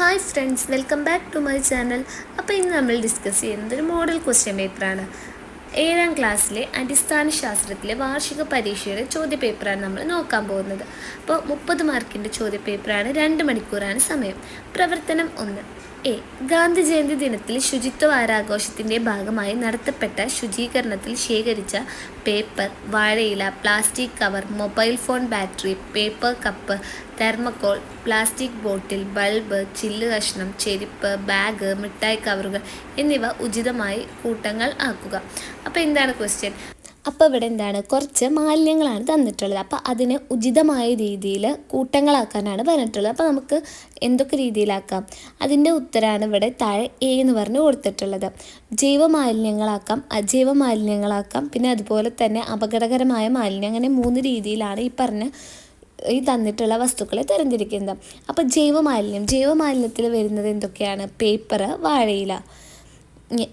Hi friends welcome back to my channel അപ്പോൾ ഇന്ന് നമ്മൾ ഡിസ്കസ് ചെയ്യുന്നത് ഒരു മോഡൽ ക്വസ്റ്റ്യൻ പേപ്പറാണ് ഏഴാം ക്ലാസ്സിലെ അടിസ്ഥാന ശാസ്ത്രത്തിലെ വാർഷിക പരീക്ഷയുടെ ചോദ്യപേപ്പറാണ് നമ്മൾ നോക്കാൻ പോകുന്നത്. അപ്പോൾ മുപ്പത് മാർക്കിന്റെ ചോദ്യപേപ്പറാണ് രണ്ട് മണിക്കൂറാണ് സമയം. പ്രവർത്തനം ഒന്ന്. എ. ഗാന്ധി ജയന്തി ദിനത്തിൽ ശുചിത്വ വാരാഘോഷത്തിന്റെ ഭാഗമായി നടത്തപ്പെട്ട ശുചീകരണത്തിൽ ശേഖരിച്ച പേപ്പർ വാഴയില plastic cover mobile phone battery paper cup thermocol plastic bottle bulb ചില്ല് കഷ്ണം ചെരുപ്പ് ബാഗ് മിഠായി കവറുകൾ എന്നിവ ഉചിതമായി കൂട്ടങ്ങൾ ആക്കുക. അപ്പോൾ എന്താണ് ക്വസ്റ്റ്യൻ? അപ്പോൾ ഇവിടെ എന്താണ്? കുറച്ച് മാലിന്യങ്ങളാണ് തന്നിട്ടുള്ളത്. അപ്പോൾ അതിനെ ഉചിതമായ രീതിയിൽ കൂട്ടങ്ങളാക്കാനാണ് പറഞ്ഞിട്ടുള്ളത്. അപ്പോൾ നമുക്ക് എന്തൊക്കെ രീതിയിലാക്കാം? അതിന്റെ ഉത്തരമാണ് ഇവിടെ താഴെ എ എന്ന് പറഞ്ഞ് കൊടുത്തിട്ടുള്ളത്. ജൈവ മാലിന്യങ്ങളാക്കാം അജൈവ മാലിന്യങ്ങളാക്കാം പിന്നെ അതുപോലെ തന്നെ അപകടകരമായ മാലിന്യം. അങ്ങനെ മൂന്ന് രീതിയിലാണ് ഈ പറഞ്ഞ ഈ തന്നിട്ടുള്ള വസ്തുക്കളെ തരംതിരിക്കുന്നത്. അപ്പോൾ ജൈവ മാലിന്യം ജൈവ മാലിന്യത്തിൽ വരുന്നത് എന്തൊക്കെയാണ്? പേപ്പർ വാഴയില.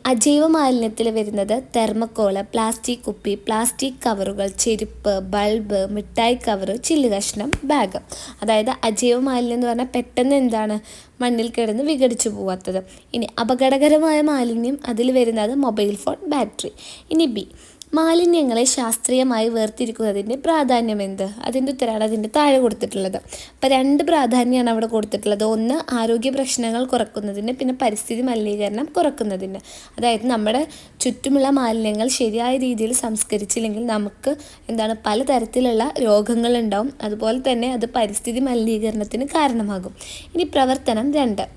അജൈവ മാലിന്യത്തിൽ വരുന്നത് തെർമക്കോൾ പ്ലാസ്റ്റിക് കുപ്പി പ്ലാസ്റ്റിക് കവറുകൾ ചെരുപ്പ് ബൾബ് മിഠായി കവർ ചില്ല് കഷ്ണം ബാഗ്. അതായത് അജൈവ മാലിന്യം എന്ന് പറഞ്ഞാൽ പെട്ടെന്ന് എന്താണ് മണ്ണിൽ കിടന്ന് വിഘടിച്ചു പോവാത്തത്. ഇനി അപകടകരമായ മാലിന്യം അതിൽ വരുന്നത് മൊബൈൽ ഫോൺ ബാറ്ററി. ഇനി ബി മാലിന്യങ്ങളെ ശാസ്ത്രീയമായി വേർതിരിക്കുന്നതിന്റെ പ്രാധാന്യം എന്ത്? അതിന്റെ ഉത്തരമാണ് അതിന്റെ താഴെ കൊടുത്തിട്ടുള്ളത്. അപ്പോൾ രണ്ട് പ്രാധാന്യമാണ് അവിടെ കൊടുത്തിട്ടുള്ളത്. ഒന്ന് ആരോഗ്യ പ്രശ്നങ്ങൾ കുറക്കുന്നതിന് പിന്നെ പരിസ്ഥിതി മലിനീകരണം കുറക്കുന്നതിന്. അതായത് നമ്മുടെ ചുറ്റുമുള്ള മാലിന്യങ്ങൾ ശരിയായ രീതിയിൽ സംസ്കരിച്ചില്ലെങ്കിൽ നമുക്ക് എന്താണ് പലതരത്തിലുള്ള രോഗങ്ങളുണ്ടാവും. അതുപോലെ തന്നെ അത് പരിസ്ഥിതി മലിനീകരണത്തിന് കാരണമാകും. ഇനി പ്രവർത്തനം രണ്ട്.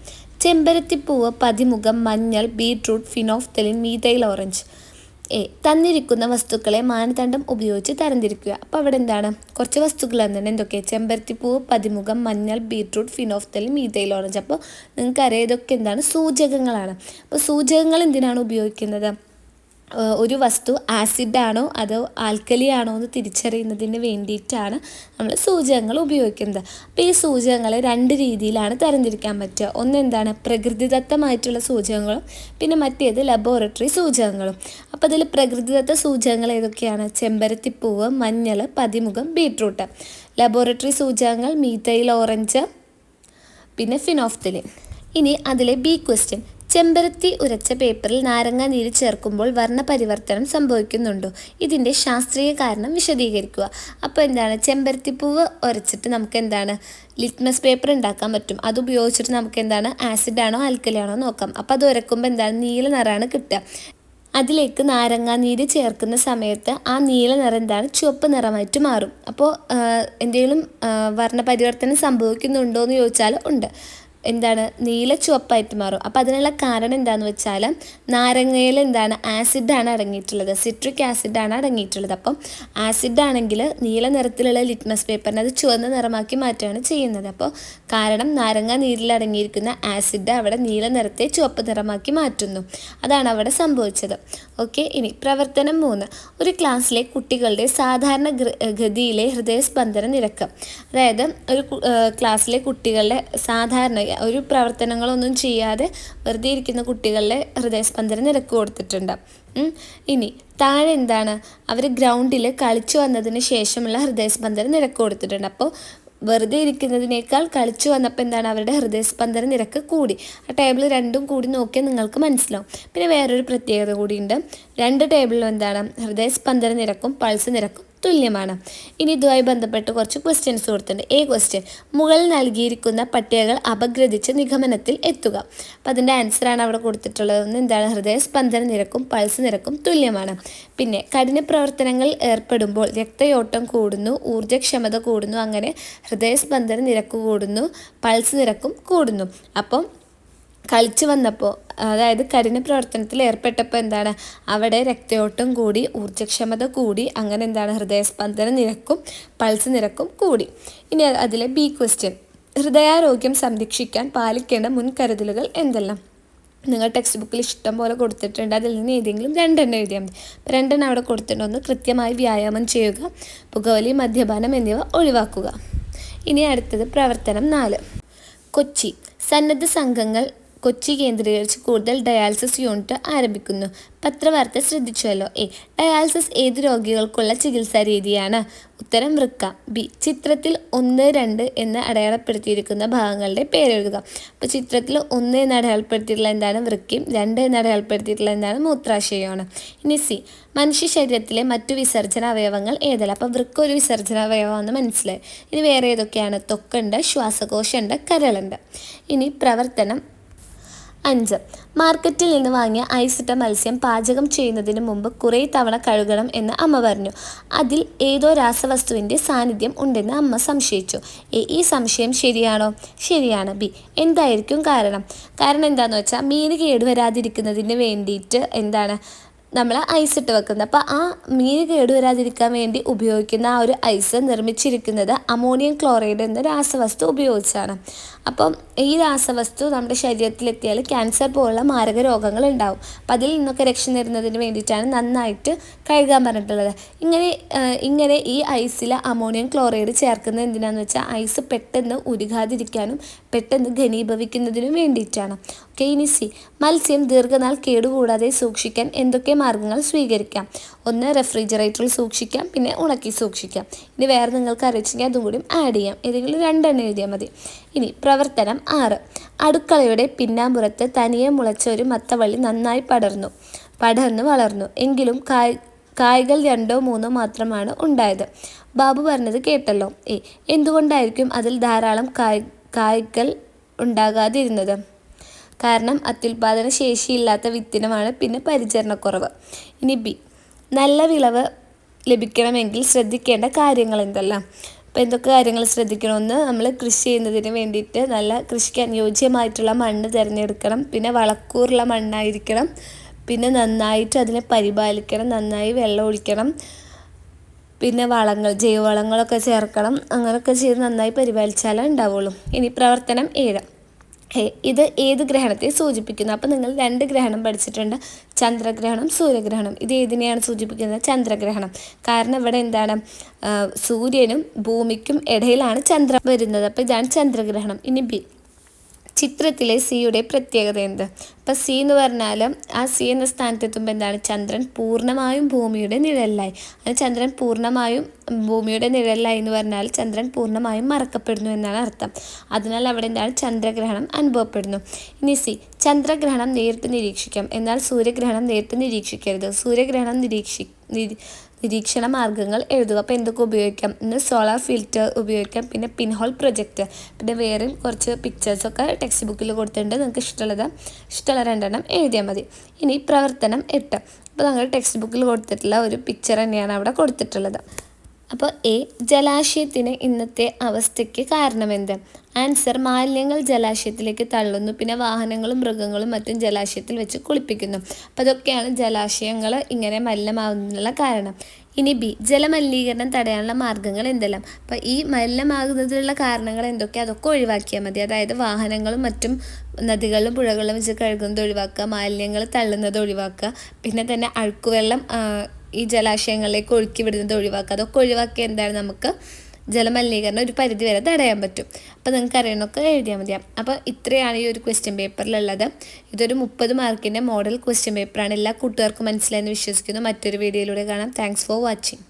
ചെമ്പരത്തിപ്പൂവ് പതിമുഖം മഞ്ഞൾ beetroot phenolphthalein methyl orange. A തന്നിരിക്കുന്ന വസ്തുക്കളെ മാനദണ്ഡം ഉപയോഗിച്ച് തരംതിരിക്കുക. അപ്പോൾ അവിടെ എന്താണ്? കുറച്ച് വസ്തുക്കൾ തന്നെ എന്തൊക്കെ? ചെമ്പരത്തിപ്പൂവ് പതിമുഖം മഞ്ഞൾ ബീട്രൂട്ട് ഫിനോഫ്തൽ മീതയിൽ ഓറഞ്ച്. അപ്പോൾ നിങ്ങൾക്കറിയാം ഇതൊക്കെ എന്താണ്? സൂചകങ്ങളാണ്. അപ്പോൾ സൂചകങ്ങൾ എന്തിനാണ് ഉപയോഗിക്കുന്നത്? ഒരു വസ്തു ആസിഡാണോ അതോ ആൽക്കലി ആണോ എന്ന് തിരിച്ചറിയുന്നതിന് വേണ്ടിയിട്ടാണ് നമ്മൾ സൂചകങ്ങൾ ഉപയോഗിക്കുന്നത്. അപ്പോൾ ഈ സൂചകങ്ങളെ രണ്ട് രീതിയിലാണ് തരംതിരിക്കാൻ പറ്റുക. ഒന്ന് എന്താണ്? പ്രകൃതിദത്തമായിട്ടുള്ള സൂചകങ്ങളും പിന്നെ മറ്റേത് ലബോറട്ടറി സൂചകങ്ങളും. അപ്പോൾ അതിൽ പ്രകൃതിദത്ത സൂചകങ്ങൾ ഏതൊക്കെയാണ്? ചെമ്പരത്തിപ്പൂവ് മഞ്ഞൾ പതിമുഖം ബീട്രൂട്ട്. ലബോറട്ടറി സൂചകങ്ങൾ മീത്തയിൽ ഓറഞ്ച് പിന്നെ ഫിനോഫ്തലിൻ ഇനി അതിലെ ബി ക്വസ്റ്റ്യൻ ചെമ്പരത്തി ഉരച്ച പേപ്പറിൽ നാരങ്ങ നീര് ചേർക്കുമ്പോൾ വർണപരിവർത്തനം സംഭവിക്കുന്നുണ്ടോ. ഇതിന്റെ ശാസ്ത്രീയ കാരണം വിശദീകരിക്കുക. അപ്പോൾ എന്താണ്? ചെമ്പരത്തിപ്പൂവ് ഉരച്ചിട്ട് നമുക്ക് എന്താണ് ലിറ്റ്മസ് പേപ്പർ ഉണ്ടാക്കാൻ പറ്റും. അത് ഉപയോഗിച്ചിട്ട് നമുക്ക് എന്താണ് ആസിഡാണോ ആൽക്കലിയാണോ നോക്കാം. അപ്പോൾ അത് ഉരക്കുമ്പോൾ എന്താണ്? നീല നിറമാണ് കിട്ടുക. അതിലേക്ക് നാരങ്ങാനീര് ചേർക്കുന്ന സമയത്ത് ആ നീല നിറം എന്താണ്? ചുവപ്പ് നിറമായിട്ട് മാറും. അപ്പോൾ എന്തെങ്കിലും വർണപരിവർത്തനം സംഭവിക്കുന്നുണ്ടോ എന്ന് ചോദിച്ചാൽ ഉണ്ട്. എന്താണ് നീല ചുവപ്പായിട്ട് മാറും. അപ്പോൾ അതിനുള്ള കാരണം എന്താണെന്ന് വെച്ചാൽ നാരങ്ങയിൽ എന്താണ് ആസിഡാണ് അടങ്ങിയിട്ടുള്ളത്. സിട്രിക് ആസിഡാണ് അടങ്ങിയിട്ടുള്ളത്. അപ്പം ആസിഡാണെങ്കിൽ നീല നിറത്തിലുള്ള ലിറ്റ്മസ് പേപ്പറിനെ അത് ചുവന്ന നിറമാക്കി മാറ്റുകയാണ് ചെയ്യുന്നത്. അപ്പോൾ കാരണം നാരങ്ങ നീരിൽ അടങ്ങിയിരിക്കുന്ന ആസിഡ് അവിടെ നീല നിറത്തെ ചുവപ്പ് നിറമാക്കി മാറ്റുന്നു. അതാണ് അവിടെ സംഭവിച്ചത്. ഓക്കെ ഇനി പ്രവർത്തനം മൂന്ന്. ഒരു ക്ലാസ്സിലെ കുട്ടികളുടെ സാധാരണ ഗതിയിലെ ഹൃദയസ്പന്ദന നിരക്ക്. അതായത് ഒരു ക്ലാസ്സിലെ കുട്ടികളുടെ സാധാരണ ഒരു പ്രവർത്തനങ്ങളൊന്നും ചെയ്യാതെ വെറുതെ ഇരിക്കുന്ന കുട്ടികളുടെ ഹൃദയസ്പന്ദന നിരക്ക് കൊടുത്തിട്ടുണ്ട്. ഇനി താഴെ എന്താണ്? അവർ ഗ്രൗണ്ടിൽ കളിച്ചു വന്നതിന് ശേഷമുള്ള ഹൃദയസ്പന്ദന നിരക്ക് കൊടുത്തിട്ടുണ്ട്. അപ്പോൾ വെറുതെ ഇരിക്കുന്നതിനേക്കാൾ കളിച്ചു വന്നപ്പോൾ എന്താണ് അവരുടെ ഹൃദയസ്പന്ദന നിരക്ക് കൂടി? ആ ടേബിൾ രണ്ടും കൂടി നോക്കിയാൽ നിങ്ങൾക്ക് മനസ്സിലാവും. പിന്നെ വേറൊരു പ്രത്യേകത കൂടിയുണ്ട്. രണ്ട് ടേബിളിലും എന്താണ്? ഹൃദയസ്പന്ദന നിരക്കും പൾസ് നിരക്കും തുല്യമാണ്. ഇനി ഇതുമായി ബന്ധപ്പെട്ട് കുറച്ച് ക്വസ്റ്റ്യൻസ് കൊടുത്തിട്ടുണ്ട്. എ ക്വസ്റ്റ്യൻ മുകളിൽ നൽകിയിരിക്കുന്ന പട്ടികകൾ അപഗ്രഥിച്ച് നിഗമനത്തിൽ എത്തുക. അപ്പം അതിന്റെ ആൻസറാണ് അവിടെ കൊടുത്തിട്ടുള്ളത്. ഒന്ന് എന്താണ്? ഹൃദയസ്പന്ദന നിരക്കും പൾസ് നിരക്കും തുല്യമാണ്. പിന്നെ കഠിന പ്രവർത്തനങ്ങൾ ഏർപ്പെടുമ്പോൾ രക്തയോട്ടം കൂടുന്നു ഊർജക്ഷമത കൂടുന്നു അങ്ങനെ ഹൃദയ സ്പന്ദന നിരക്ക് കൂടുന്നു പൾസ് നിരക്കും കൂടുന്നു. അപ്പം കളിച്ചു വന്നപ്പോൾ അതായത് കഠിന പ്രവർത്തനത്തിൽ ഏർപ്പെട്ടപ്പോൾ എന്താണ്? അവിടെ രക്തയോട്ടം കൂടി ഊർജക്ഷമത കൂടി അങ്ങനെ എന്താണ്? ഹൃദയസ്പന്ദന നിരക്കും പൾസ് നിരക്കും കൂടി. ഇനി അതിലെ ബി ക്വസ്റ്റ്യൻ ഹൃദയാരോഗ്യം സംരക്ഷിക്കാൻ പാലിക്കേണ്ട മുൻകരുതലുകൾ എന്തെല്ലാം? നിങ്ങൾ ടെക്സ്റ്റ് ബുക്കിൽ ഇഷ്ടം പോലെ കൊടുത്തിട്ടുണ്ട്. അതിൽ നിന്ന് ഏതെങ്കിലും രണ്ടെണ്ണം എഴുതിയാൽ മതി. രണ്ടെണ്ണം അവിടെ കൊടുത്തിട്ടുണ്ട്. ഒന്ന് കൃത്യമായി വ്യായാമം ചെയ്യുക പുകവലി മദ്യപാനം എന്നിവ ഒഴിവാക്കുക. ഇനി അടുത്തത് പ്രവർത്തനം നാല്. കൊച്ചി. സന്നദ്ധ സംഘങ്ങൾ കൊച്ചി കേന്ദ്രീകരിച്ച് കൂടുതൽ ഡയാലിസിസ് യൂണിറ്റ് ആരംഭിക്കുന്നു. പത്രവാർത്ത ശ്രദ്ധിച്ചുവല്ലോ? എ. ഡയാലിസിസ് ഏത് രോഗികൾക്കുള്ള ചികിത്സാ രീതിയാണ്? ഉത്തരം വൃക്ക. ബി. ചിത്രത്തിൽ ഒന്ന് രണ്ട് എന്ന് അടയാളപ്പെടുത്തിയിരിക്കുന്ന ഭാഗങ്ങളുടെ പേരെഴുതുക. അപ്പോൾ ചിത്രത്തിൽ ഒന്ന് എന്ന് അടയാളപ്പെടുത്തിയിട്ടുള്ള എന്താണ് വൃക്കയും രണ്ട് എന്ന് അടയാളപ്പെടുത്തിയിട്ടുള്ള എന്താണ് മൂത്രാശയമാണ്. ഇനി സി. മനുഷ്യ ശരീരത്തിലെ മറ്റു വിസർജന അവയവങ്ങൾ ഏതല്ല? അപ്പോൾ വൃക്ക ഒരു വിസർജന അവയവമാണെന്ന് മനസ്സിലായി. ഇനി വേറെ ഏതൊക്കെയാണ്? തൊക്കുണ്ട് ശ്വാസകോശമുണ്ട് കരളുണ്ട്. ഇനി പ്രവർത്തനം. അഞ്ച്. മാർക്കറ്റിൽ നിന്ന് വാങ്ങിയ ഐസിട്ട മത്സ്യം പാചകം ചെയ്യുന്നതിന് മുമ്പ് കുറേ തവണ കഴുകണം എന്ന് അമ്മ പറഞ്ഞു. അതിൽ ഏതോ രാസവസ്തുവിന്റെ സാന്നിധ്യം ഉണ്ടെന്ന് അമ്മ സംശയിച്ചു. എ ഈ സംശയം ശരിയാണോ? ശരിയാണ് ബി. എന്തായിരിക്കും കാരണം? കാരണം എന്താണെന്ന് വെച്ചാൽ മീൻ കേടുവരാതിരിക്കുന്നതിന് വേണ്ടിയിട്ട് എന്താണ്? നമ്മൾ ഐസ് ഇട്ട് വെക്കുന്നത്. അപ്പോൾ ആ മീൻ കേടുവരാതിരിക്കാൻ വേണ്ടി ഉപയോഗിക്കുന്ന ആ ഒരു ഐസ് നിർമ്മിച്ചിരിക്കുന്നത് അമോണിയം ക്ലോറൈഡ് എന്ന രാസവസ്തു ഉപയോഗിച്ചാണ്. അപ്പം ഈ രാസവസ്തു നമ്മുടെ ശരീരത്തിലെത്തിയാൽ ക്യാൻസർ പോലുള്ള മാരക രോഗങ്ങൾ ഉണ്ടാവും. അപ്പം അതിൽ നിന്നൊക്കെ രക്ഷ നേടുന്നതിന് വേണ്ടിയിട്ടാണ് നന്നായിട്ട് കഴുകാൻ പറഞ്ഞിട്ടുള്ളത്. ഇങ്ങനെ ഇങ്ങനെ ഈ ഐസിൽ അമോണിയം ക്ലോറൈഡ് ചേർക്കുന്നത് എന്തിനാണെന്ന് വെച്ചാൽ ഐസ് പെട്ടെന്ന് ഉരുകാതിരിക്കാനും പെട്ടെന്ന് ഘനീഭവിക്കുന്നതിനും വേണ്ടിയിട്ടാണ്. ഓക്കെ ഇനി സി. മത്സ്യം ദീർഘനാൾ കേടുകൂടാതെ സൂക്ഷിക്കാൻ എന്തൊക്കെ മാർഗങ്ങൾ സ്വീകരിക്കാം. ഒന്ന് റെഫ്രിജറേറ്ററിൽ സൂക്ഷിക്കാം പിന്നെ ഉണക്കി സൂക്ഷിക്കാം. ഇനി വേറെ നിങ്ങൾക്ക് അറിയിച്ചെങ്കിൽ അതും കൂടി ആഡ് ചെയ്യാം. ഏതെങ്കിലും രണ്ടെണ്ണം എഴുതിയാൽ മതി. ഇനി പ്രവർത്തനം ആറ്. അടുക്കളയുടെ പിന്നാമ്പുറത്ത് തനിയെ മുളച്ച ഒരു മത്തവള്ളി നന്നായി പടർന്നു. പടർന്നു വളർന്നു. എങ്കിലും കായ് കായ്കൾ രണ്ടോ മൂന്നോ മാത്രമാണ് ഉണ്ടായത്. ബാബു പറഞ്ഞത് കേട്ടല്ലോ. ഏ എന്തുകൊണ്ടായിരിക്കും അതിൽ ധാരാളം കായ് കായ്കൾ ഉണ്ടാകാതിരുന്നത്? കാരണം അത്യുൽപാദന ശേഷിയില്ലാത്ത വിത്തിനമാണ് പിന്നെ പരിചരണക്കുറവ്. ഇനി ബി. നല്ല വിളവ് ലഭിക്കണമെങ്കിൽ ശ്രദ്ധിക്കേണ്ട കാര്യങ്ങൾ എന്തെല്ലാം? അപ്പോൾ എന്തൊക്കെ കാര്യങ്ങൾ ശ്രദ്ധിക്കണമെന്ന് നമ്മൾ കൃഷി ചെയ്യുന്നതിന് വേണ്ടിയിട്ട് നല്ല കൃഷിക്ക് അനുയോജ്യമായിട്ടുള്ള മണ്ണ് തിരഞ്ഞെടുക്കണം. പിന്നെ വളക്കൂറുള്ള മണ്ണായിരിക്കണം. പിന്നെ നന്നായിട്ട് അതിനെ പരിപാലിക്കണം. നന്നായി വെള്ളം ഒഴിക്കണം. പിന്നെ വളങ്ങൾ ജൈവവളങ്ങളൊക്കെ ചേർക്കണം. അങ്ങനെയൊക്കെ ചെയ്ത് നന്നായി പരിപാലിച്ചാലേ ഉണ്ടാവുള്ളൂ. ഇനി പ്രവർത്തനം ഏഴ്. ഇത് ഏത് ഗ്രഹണത്തെ സൂചിപ്പിക്കുന്നു? അപ്പോൾ നിങ്ങൾ രണ്ട് ഗ്രഹണം പഠിച്ചിട്ടുണ്ട്. ചന്ദ്രഗ്രഹണം സൂര്യഗ്രഹണം. ഇത് ഏതിനെയാണ് സൂചിപ്പിക്കുന്നത്? ചന്ദ്രഗ്രഹണം. കാരണം ഇവിടെ എന്താണ്? സൂര്യനും ഭൂമിക്കും ഇടയിലാണ് ചന്ദ്രൻ വരുന്നത്. അപ്പോൾ ഇതാണ് ചന്ദ്രഗ്രഹണം. ഇനി ബി ചിത്രത്തിലെ സിയുടെ പ്രത്യേകത എന്ത് അപ്പം സി എന്ന് പറഞ്ഞാൽ ആ സി എന്ന സ്ഥാനത്തെത്തുമ്പോൾ എന്താണ്? ചന്ദ്രൻ പൂർണമായും ഭൂമിയുടെ നിഴലിലായി. അത് ചന്ദ്രൻ പൂർണമായും ഭൂമിയുടെ നിഴലിലായി എന്ന് പറഞ്ഞാൽ ചന്ദ്രൻ പൂർണമായും മറക്കപ്പെടുന്നു എന്നാണ് അർത്ഥം. അതിനാൽ അവിടെ എന്താണ്? ചന്ദ്രഗ്രഹണം അനുഭവപ്പെടുന്നു. ഇനി സി ചന്ദ്രഗ്രഹണം നേരിട്ട് നിരീക്ഷിക്കാം. എന്നാൽ സൂര്യഗ്രഹണം നേരിട്ട് നിരീക്ഷിക്കരുത്. സൂര്യഗ്രഹണം നിരീക്ഷി നിരീക്ഷണ മാർഗങ്ങൾ എഴുതുക. അപ്പോൾ എന്തൊക്കെ ഉപയോഗിക്കാം? പിന്നെ സോളാർ ഫിൽറ്റർ ഉപയോഗിക്കാം. പിന്നെ പിൻഹോൾ പ്രൊജക്റ്റ് പിന്നെ വേറെ കുറച്ച് പിക്ചേഴ്സൊക്കെ ടെക്സ്റ്റ് ബുക്കിൽ കൊടുത്തിട്ടുണ്ട്. നിങ്ങൾക്ക് ഇഷ്ടമുള്ളത് ഇഷ്ടമുള്ള രണ്ടെണ്ണം എഴുതിയാൽ മതി. ഇനി പ്രവർത്തനം എട്ട്. അപ്പോൾ ഞങ്ങൾ ടെക്സ്റ്റ് ബുക്കിൽ കൊടുത്തിട്ടുള്ള ഒരു പിക്ചർ തന്നെയാണ് അവിടെ കൊടുത്തിട്ടുള്ളത്. അപ്പോൾ എ ജലാശയത്തിന് ഇന്നത്തെ അവസ്ഥയ്ക്ക് കാരണമെന്ത്? ആൻസർ മാലിന്യങ്ങൾ ജലാശയത്തിലേക്ക് തള്ളുന്നു. പിന്നെ വാഹനങ്ങളും മൃഗങ്ങളും മറ്റും ജലാശയത്തിൽ വെച്ച് കുളിപ്പിക്കുന്നു. അപ്പോൾ അതൊക്കെയാണ് ജലാശയങ്ങൾ ഇങ്ങനെ മലിനമാകുന്നതിനുള്ള കാരണം. ഇനി ബി ജലമലിനീകരണം തടയാനുള്ള മാർഗങ്ങൾ എന്തെല്ലാം? അപ്പോൾ ഈ മലിനമാകുന്നതിനുള്ള കാരണങ്ങൾ എന്തൊക്കെ? അതൊക്കെ ഒഴിവാക്കിയാൽ മതി. അതായത് വാഹനങ്ങളും മറ്റും നദികളിലും പുഴകളിലും വെച്ച് കഴുകുന്നത് ഒഴിവാക്കുക മാലിന്യങ്ങൾ തള്ളുന്നത് ഒഴിവാക്കുക പിന്നെ തന്നെ അഴുക്കുവെള്ളം ഈ ജലാശയങ്ങളിലേക്ക് ഒഴുക്കി വിടുന്നത് ഒഴിവാക്കുക. അതൊക്കെ ഒഴിവാക്കി എന്താണ് നമുക്ക് ജലമലിനീകരണം ഒരു പരിധി വരെ തടയാൻ പറ്റും. അപ്പോൾ നിങ്ങൾക്ക് അറിയണമൊക്കെ എഴുതിയാൽ മതിയാം അപ്പോൾ ഇത്രയാണ് ഈ ഒരു ക്വസ്റ്റ്യൻ പേപ്പറിലുള്ളത് ഇതൊരു മുപ്പത് മാർക്കിന്റെ മോഡൽ ക്വസ്റ്റ്യൻ പേപ്പറാണ് എല്ലാ കൂട്ടുകാർക്കും മനസ്സിലായെന്ന് വിശ്വസിക്കുന്നു. മറ്റൊരു വീഡിയോയിലൂടെ കാണാം. Thanks for watching